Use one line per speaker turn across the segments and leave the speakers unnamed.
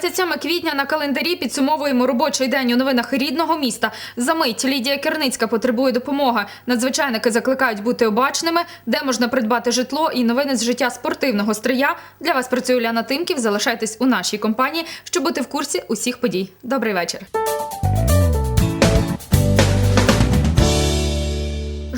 27 квітня на календарі підсумовуємо робочий день у новинах рідного міста. Замить Лідія Керницька потребує допомоги. Надзвичайники закликають бути обачними, де можна придбати житло і новини з життя спортивного стрия. Для вас працює Уляна Тимків. Залишайтесь у нашій компанії, щоб бути в курсі усіх подій. Добрий вечір.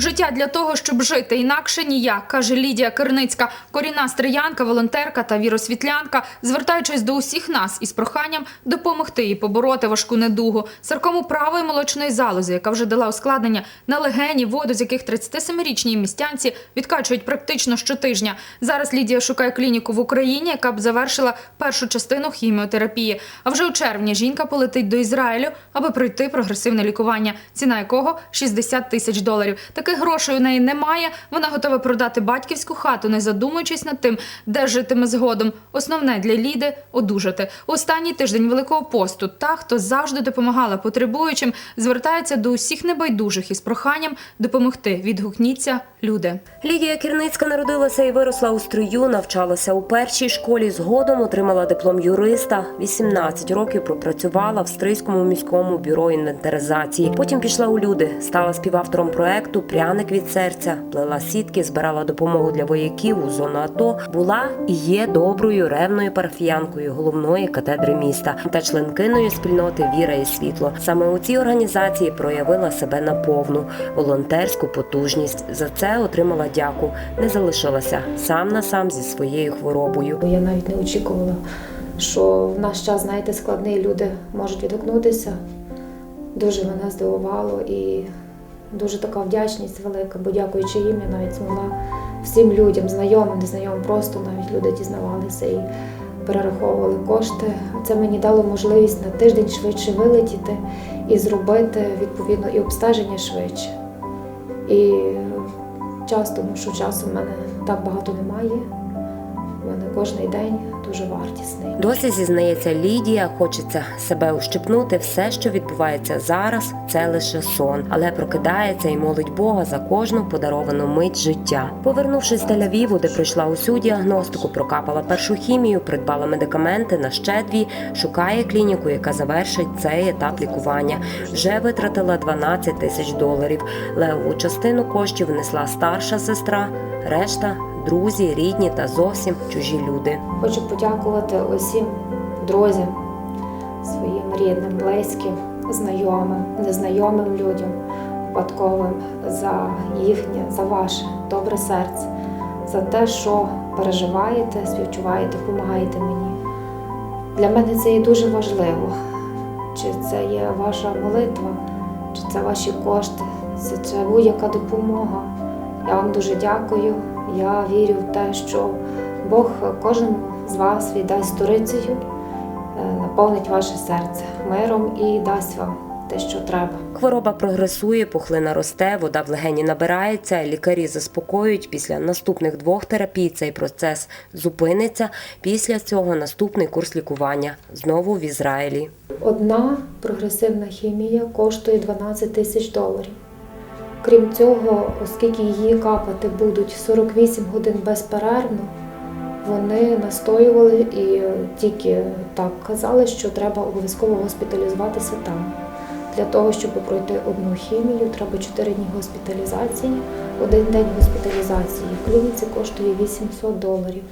Життя для того, щоб жити інакше ніяк, каже Лідія Керницька, корінна стріянка, волонтерка та віросвітлянка, звертаючись до усіх нас із проханням допомогти їй побороти важку недугу, саркому правої молочної залози, яка вже дала ускладнення на легені, воду, з яких 37-річній містянці відкачують практично щотижня. Зараз Лідія шукає клініку в Україні, яка б завершила першу частину хіміотерапії. А вже у червні жінка полетить до Ізраїлю, аби пройти прогресивне лікування, ціна якого 60 тисяч доларів. Таких грошей у неї немає. Вона готова продати батьківську хату, не задумуючись над тим, де житиме згодом. Основне для Ліди одужати. Останній тиждень Великого посту та, хто завжди допомагала потребуючим, звертається до усіх небайдужих із проханням допомогти. Відгукніться, люди.
Лідія Кірницька народилася і виросла у строю, навчалася у першій школі. Згодом отримала диплом юриста. 18 років пропрацювала в Стрийському міському бюро інвентаризації. Потім пішла у люди, стала співавтором проекту Пряник від серця, плела сітки, збирала допомогу для вояків у зону АТО. Була і є доброю ревною парафіянкою головної катедри міста та членкиною спільноти Віра і світло. Саме у цій організації проявила себе наповну волонтерську потужність. За це отримала дяку. Не залишилася сам на сам зі своєю хворобою.
Я навіть не очікувала, що в наш час, знаєте, складний люди можуть відгукнутися. Дуже мене здивувало і дуже така вдячність велика, бо дякуючи їм, я навіть змогла всім людям, знайомим, незнайомим, просто навіть люди дізнавалися і перераховували кошти. Це мені дало можливість на тиждень швидше вилетіти і зробити відповідно і обстеження швидше. І час, тому що часу в мене так багато немає. Мене кожен день дуже вартісний.
Досі зізнається Лідія, хочеться себе ущипнути. Все, що відбувається зараз, це лише сон, але прокидається і молить Бога за кожну подаровану мить життя. Повернувшись з Тель-Авіву, де пройшла усю діагностику, прокапала першу хімію, придбала медикаменти на ще дві, шукає клініку, яка завершить цей етап лікування. Вже витратила 12 тисяч доларів. Левову частину коштів внесла старша сестра, решта друзі, рідні та зовсім чужі люди.
Хочу подякувати усім друзям, своїм рідним, близьким, знайомим, незнайомим людям, випадковим за їхнє, за ваше добре серце, за те, що переживаєте, співчуваєте, допомагаєте мені. Для мене це є дуже важливо. Чи це є ваша молитва, чи це ваші кошти, це, це будь-яка допомога. Я вам дуже дякую. Я вірю в те, що Бог кожен з вас віддасть сторицею, е, наповнить ваше серце миром і дасть вам те, що треба.
Хвороба прогресує, пухлина росте, вода в легені набирається. Лікарі заспокоюють. Після наступних двох терапій цей процес зупиниться. Після цього наступний курс лікування знову в Ізраїлі.
Одна прогресивна хімія коштує 12 тисяч доларів. Крім цього, оскільки її капати будуть 48 годин безперервно, вони настоювали і тільки так казали, що треба обов'язково госпіталізуватися там. Для того, щоб пройти одну хімію, треба 4 дні госпіталізації. Один день госпіталізації в клініці коштує 800 доларів.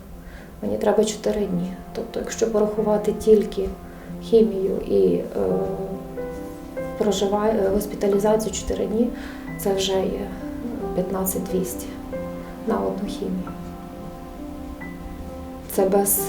Мені треба 4 дні. Тобто, якщо порахувати тільки хімію і е, проживає, е, госпіталізацію 4 дні, це вже є 15 200 на одну хімію. Це без е,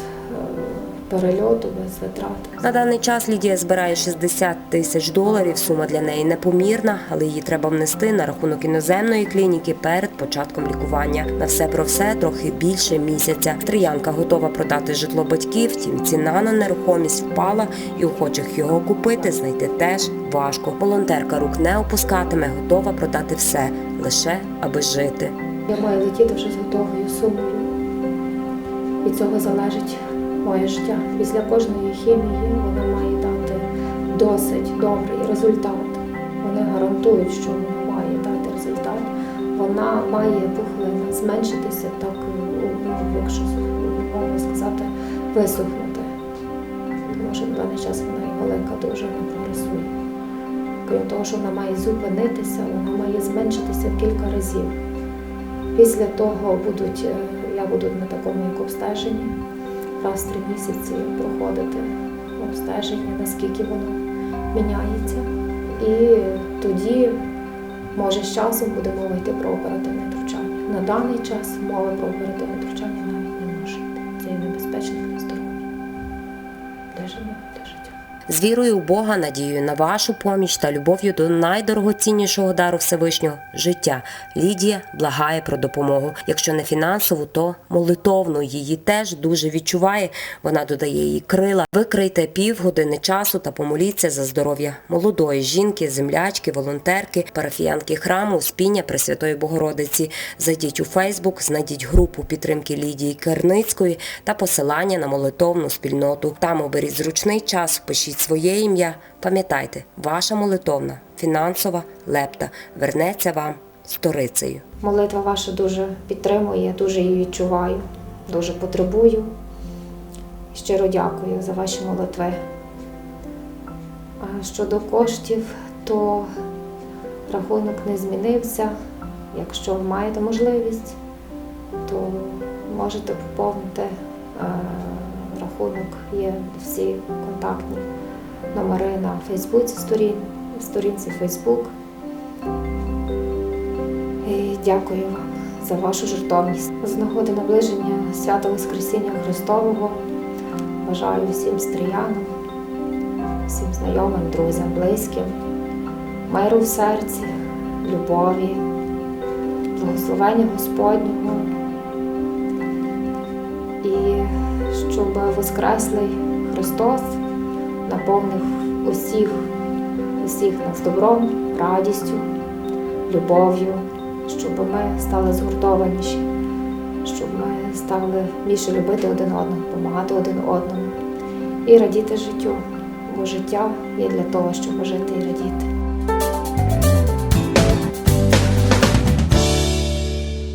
перельоту, без витрат.
На даний час Лідія збирає 60 тисяч доларів. Сума для неї непомірна, але її треба внести на рахунок іноземної клініки перед початком лікування. На все про все трохи більше місяця. Триянка готова продати житло батьків, втім ціна на нерухомість впала, і охочих його купити знайти теж важко. Волонтерка рук не опускатиме, готова продати все лише аби жити.
Я маю летіти вже з готовою сумою. Від цього залежить моє життя. Після кожної хімії вона має дати досить добрий результат. Вони гарантують, що вона має дати результат. Вона має пухлина зменшитися, так, ну, якщо можна сказати, висохнути. Тому що на даний час вона і маленька дуже вона прогресує. Крім того, що вона має зупинитися, вона має зменшитися кілька разів. Після того будуть, е, я буду на такому як обстеженні, раз в три місяці проходити обстеження, наскільки воно міняється. І тоді, може, з часом буде мова йти про оперативне втручання. На даний час мови про оперативне втручання навіть не може йти. Це є небезпечно для здоров'я. Для життя.
З вірою у Бога, надією на вашу поміч та любов'ю до найдорогоціннішого дару Всевишнього життя. Лідія благає про допомогу. Якщо не фінансову, то молитовну. Її теж дуже відчуває. Вона додає їй крила. Викрийте півгодини часу та помоліться за здоров'я молодої жінки, землячки, волонтерки, парафіянки храму Успіння Пресвятої Богородиці. Зайдіть у Фейсбук, знайдіть групу підтримки Лідії Керницької та посилання на молитовну спільноту. Там оберіть зручний час, впишіть своє ім'я. Пам'ятайте, ваша молитовна, фінансова лепта вернеться вам сторицею.
Молитва ваша дуже підтримує, дуже її відчуваю, дуже потребую. Щиро дякую за ваші молитви. А щодо коштів, то рахунок не змінився. Якщо ви маєте можливість, то можете поповнити. Рахунок є всі контактні номери на Фейсбуці сторін, сторінці Фейсбук. І дякую вам за вашу жертовність. З нагоди наближення свята Воскресіння Христового бажаю всім стріянам, всім знайомим, друзям, близьким, миру в серці, любові, благословення Господнього. І щоб Воскреслий Христос наповнив усіх, усіх нас добром, радістю, любов'ю, щоб ми стали згуртованіші, щоб ми стали більше любити один одного, допомагати один одному і радіти життю, бо життя є для того, щоб жити і радіти.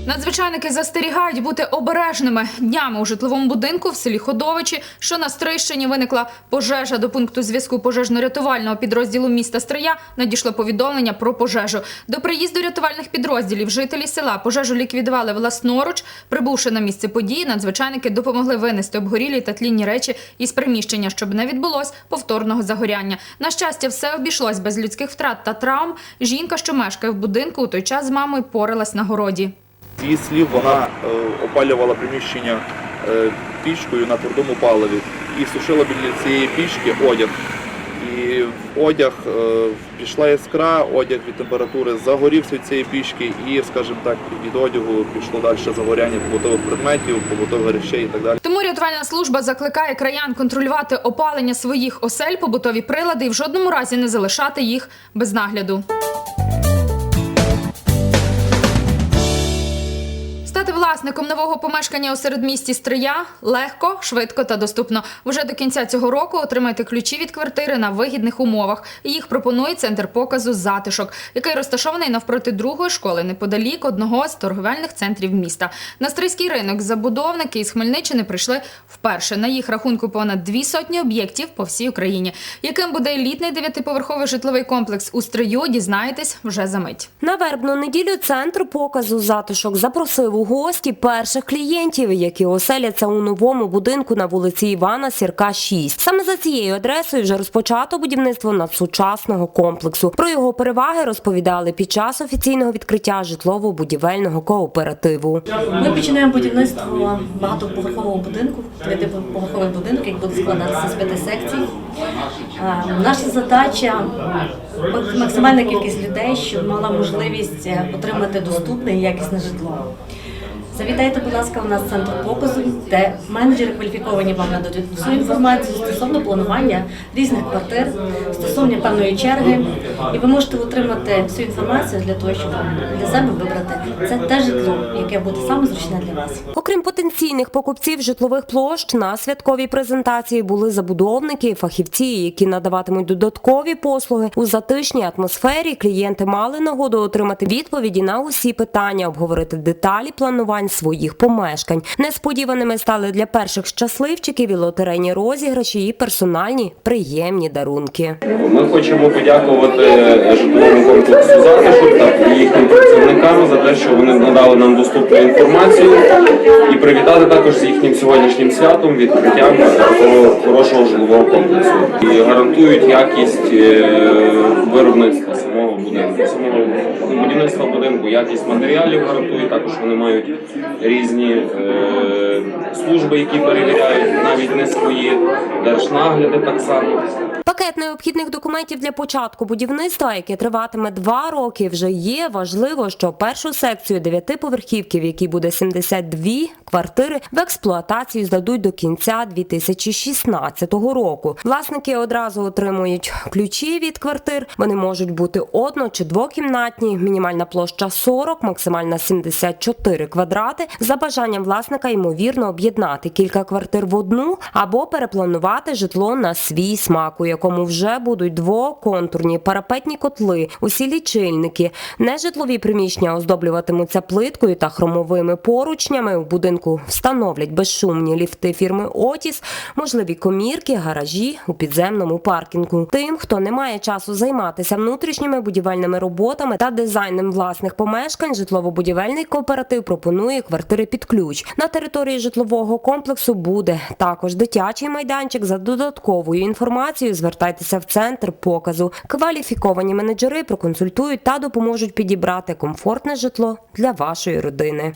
Надзвичайники застерігають бути обережними. Днями у житловому будинку в селі Ходовичі, що на Стрийщині виникла пожежа до пункту зв'язку пожежно-рятувального підрозділу міста Стрия. Надійшло повідомлення про пожежу. До приїзду рятувальних підрозділів жителі села пожежу ліквідували власноруч. Прибувши на місце події, надзвичайники допомогли винести обгорілі та тлінні речі із приміщення, щоб не відбулось повторного загоряння. На щастя, все обійшлось без людських втрат та травм. Жінка, що мешкає в будинку, у той час з мамою поралась на городі.
Її слів, вона е, опалювала приміщення е, пічкою на твердому паливі і сушила біля цієї пічки одяг. І в одяг е, пішла іскра, одяг від температури загорівся від цієї пічки, і, скажімо так, від одягу пішло далі загоряння побутових предметів, побутових речей і так далі.
Тому рятувальна служба закликає краян контролювати опалення своїх осель, побутові прилади і в жодному разі не залишати їх без нагляду. Стати власником нового помешкання у середмісті Стрия легко, швидко та доступно. Вже до кінця цього року отримайте ключі від квартири на вигідних умовах. Їх пропонує центр показу затишок, який розташований навпроти другої школи неподалік одного з торговельних центрів міста. На стрийський ринок забудовники із Хмельниччини прийшли вперше. На їх рахунку понад дві сотні об'єктів по всій Україні. Яким буде елітний дев'ятиповерховий житловий комплекс у Стрию, дізнаєтесь вже за мить.
На вербну неділю центр показу затишок запросив у гості перших клієнтів, які оселяться у новому будинку на вулиці Івана Сірка, 6. Саме за цією адресою вже розпочато будівництво надсучасного комплексу. Про його переваги розповідали під час офіційного відкриття житлово-будівельного кооперативу.
Ми починаємо будівництво багатоповерхового будинку, дев'ятиповерховий будинок, який буде складатися з п'яти секцій. Е, Наша задача максимальна кількість людей, щоб мала можливість е, отримати доступне і якісне житло. Завітайте, будь ласка, у нас центр показу, де менеджери кваліфіковані вам нададуть всю інформацію стосовно планування різних квартир, стосовно певної черги, і ви можете отримати всю інформацію для того, щоб для себе вибрати це те житло, яке буде саме зручне для вас.
Окрім потенційних покупців житлових площ, на святковій презентації були забудовники і фахівці, які надаватимуть додаткові послуги у затишній атмосфері. Клієнти мали нагоду отримати відповіді на усі питання, обговорити деталі планування стан своїх помешкань. Несподіваними стали для перших щасливчиків і лотерейні розіграші, і персональні приємні дарунки.
Ми хочемо подякувати е, житловому комплексу затишок та їхнім працівникам за те, що вони надали нам доступну інформацію, і привітати також з їхнім сьогоднішнім святом відкриттям такого хорошого житлового комплексу. І гарантують якість е, виробництва самого будинку, самого будівництва будинку, якість матеріалів гарантують. Також вони мають різні е, служби, які перевіряють навіть не свої держнагляди так само.
Пакет необхідних документів для початку будівництва, яке триватиме два роки, вже є. Важливо, що першу секцію дев'ятиповерхівки, в якій буде 72 квартири, в експлуатацію здадуть до кінця 2016 року. Власники одразу отримують ключі від квартир. Вони можуть бути одно чи двокімнатні. Мінімальна площа 40, максимальна 74 квадрати. За бажанням власника ймовірно об'єднати кілька квартир в одну або перепланувати житло на свій смак, якому вже будуть двоконтурні парапетні котли, усі лічильники. Нежитлові приміщення оздоблюватимуться плиткою та хромовими поручнями. У будинку встановлять безшумні ліфти фірми Отіс, можливі комірки, гаражі у підземному паркінгу. Тим, хто не має часу займатися внутрішніми будівельними роботами та дизайном власних помешкань, житлово-будівельний кооператив пропонує квартири під ключ. На території житлового комплексу буде також дитячий майданчик. За додатковою інформацією звертайтеся в центр показу. Кваліфіковані менеджери проконсультують та допоможуть підібрати комфортне житло для вашої родини.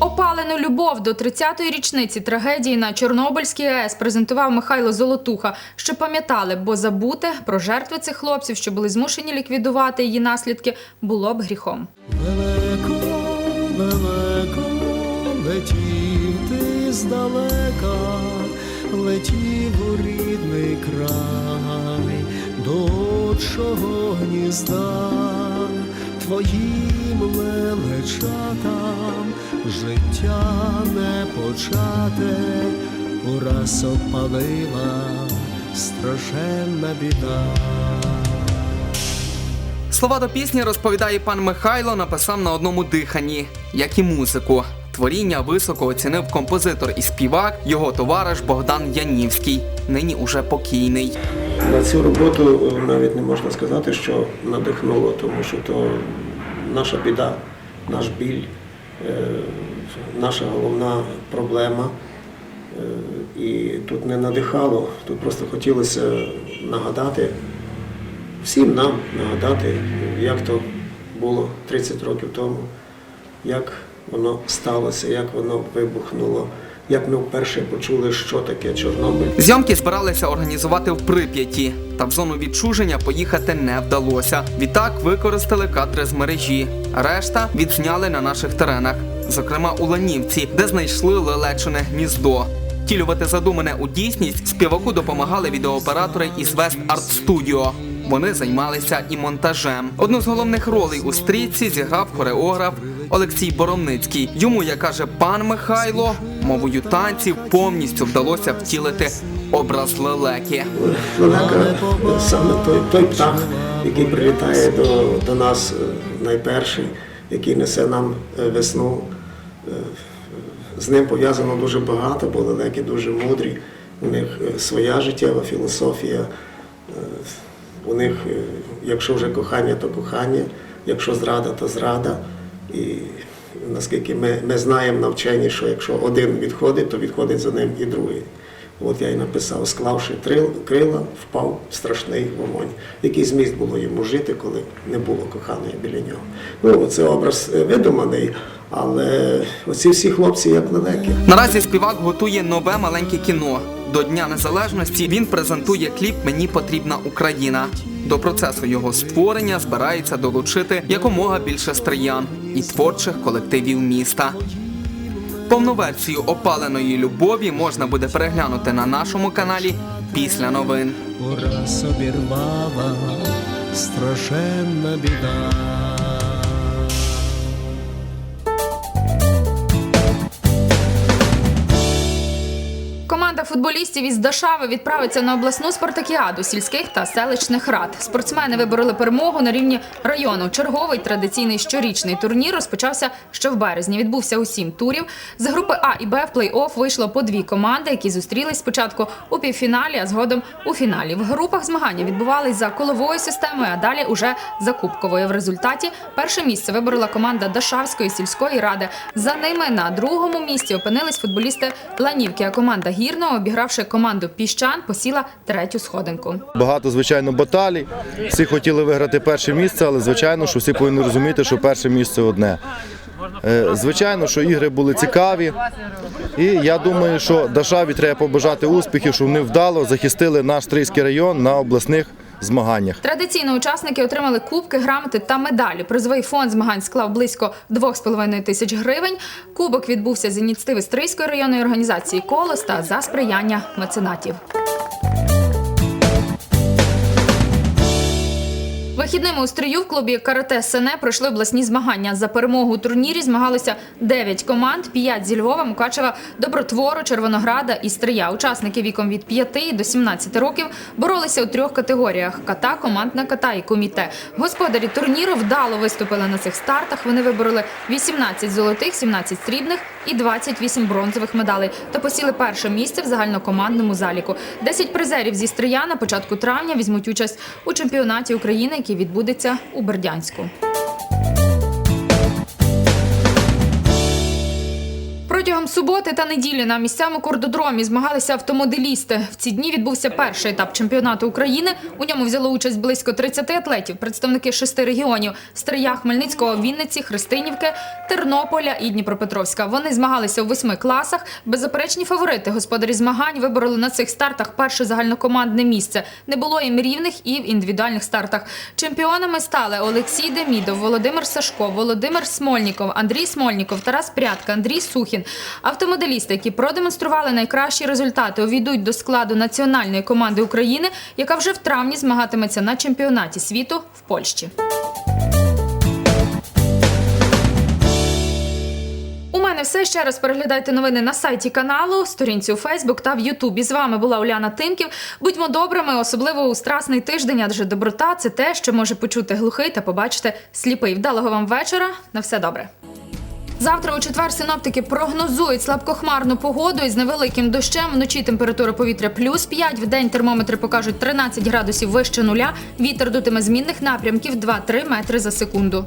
Опалену любов до 30-ї річниці трагедії на Чорнобильській АЕС презентував Михайло Золотуха. Що пам'ятали, бо забути про жертви цих хлопців, що були змушені ліквідувати її наслідки, було б гріхом.
Далеко, здалека, летів у рідний край, до отчого гнізда, твоїм лелечатам життя не почате, ураз опалила страшенна біда.
Слова до пісні розповідає пан Михайло, написав на одному диханні, як і музику. Творіння високо оцінив композитор і співак, його товариш Богдан Янівський, нині уже покійний.
На цю роботу е, навіть не можна сказати, що надихнуло, тому що то наша біда, наш біль, е, наша головна проблема. Е, І тут не надихало, тут просто хотілося нагадати, всім нам нагадати, як то було 30 років тому, як воно сталося, як воно вибухнуло, як ми вперше почули, що таке Чорнобиль.
Зйомки збиралися організувати в Прип'яті, та в зону відчуження поїхати не вдалося. Відтак використали кадри з мережі. Решта відзняли на наших теренах, зокрема у Ланівці, де знайшли лелечене гніздо. Втілювати задумане у дійсність співаку допомагали відеооператори із West Art Studio. Вони займалися і монтажем. Одну з головних ролей у стрічці зіграв хореограф Олексій Боромницький. Йому, як каже пан Михайло, мовою танців повністю вдалося втілити образ лелеки.
Лелека саме той, той птах, який прилітає до, до нас е, найперший, який несе нам е, весну. Е, З ним пов'язано дуже багато, бо лелеки дуже мудрі. У них своя життєва філософія. У них, якщо вже кохання, то кохання, якщо зрада, то зрада. І наскільки ми, ми знаємо навчені, що якщо один відходить, то відходить за ним і другий. От я й написав, склавши трил, крила, впав страшний вогонь. Який зміст було йому жити, коли не було коханої біля нього. Ну, це образ е, видуманий, але оці всі хлопці як лелеки.
Наразі співак готує нове маленьке кіно. До Дня Незалежності він презентує кліп Мені потрібна Україна. До процесу його створення збирається долучити якомога більше стриян і творчих колективів міста. Повну версію опаленої любові можна буде переглянути на нашому каналі після новин.
Ураз обірвала страшенна біда.
Футболістів із Дашави відправиться на обласну спартакіаду сільських та селищних рад. Спортсмени вибороли перемогу на рівні району. Черговий традиційний щорічний турнір розпочався ще в березні. Відбувся у сім турів. З групи А і Б в плей-офф вийшло по дві команди, які зустрілись спочатку у півфіналі, а згодом у фіналі. В групах змагання відбувались за коловою системою, а далі уже за кубковою. В результаті перше місце виборола команда Дашавської сільської ради. За ними на другому місці опинились футболісти Ланівки. А команда гірного, обігравши команду Піщан, посіла третю сходинку.
Багато, звичайно, баталій. Всі хотіли виграти перше місце, але звичайно, що всі повинні розуміти, що перше місце одне. Е, Звичайно, що ігри були цікаві. І я думаю, що Дашаві треба побажати успіхів, що вони вдало захистили наш Трийський район на обласних змаганнях.
Традиційно учасники отримали кубки, грамоти та медалі. Призовий фонд змагань склав близько 2,5 тисяч гривень. Кубок відбувся з ініціативи Стрийської районної організації Колос та за сприяння меценатів. Вихідними у стрію в клубі карате Сене пройшли обласні змагання. За перемогу у турнірі змагалися 9 команд, 5 зі Львова, Мукачева, Добротвору, Червонограда і Стрия. Учасники віком від 5 до 17 років боролися у трьох категоріях: ката, командна ката і коміте. Господарі турніру вдало виступили на цих стартах. Вони вибороли 18 золотих, 17 срібних і 28 бронзових медалей та посіли перше місце в загальнокомандному заліку. 10 призерів зі Стрия на початку травня візьмуть участь у чемпіонаті України, який відбудеться у Бердянську. Суботи та неділі на місцевому кордодромі змагалися автомоделісти. В ці дні відбувся перший етап чемпіонату України. У ньому взяло участь близько 30 атлетів, представники шести регіонів: Стрия, Хмельницького, Вінниці, Христинівки, Тернополя і Дніпропетровська. Вони змагалися у восьми класах. Беззаперечні фаворити господарі змагань вибороли на цих стартах перше загальнокомандне місце. Не було їм рівних і в індивідуальних стартах. Чемпіонами стали Олексій Демідов, Володимир Сашко, Володимир Смольніков, Андрій Смольніков, Тарас Прядка, Андрій Сухін. Автомоделісти, які продемонстрували найкращі результати, увійдуть до складу національної команди України, яка вже в травні змагатиметься на чемпіонаті світу в Польщі. У мене все ще раз переглядайте новини на сайті каналу, сторінці у Фейсбук та в Ютубі. З вами була Уляна Тимків. Будьмо добрими, особливо у страсний тиждень, адже доброта це те, що може почути глухий та побачити сліпий. Вдалого вам вечора. На все добре. Завтра у четвер синоптики прогнозують слабкохмарну погоду із невеликим дощем. Вночі температура повітря плюс 5, в день термометри покажуть 13 градусів вище нуля. Вітер дутиме змінних напрямків 2-3 метри за секунду.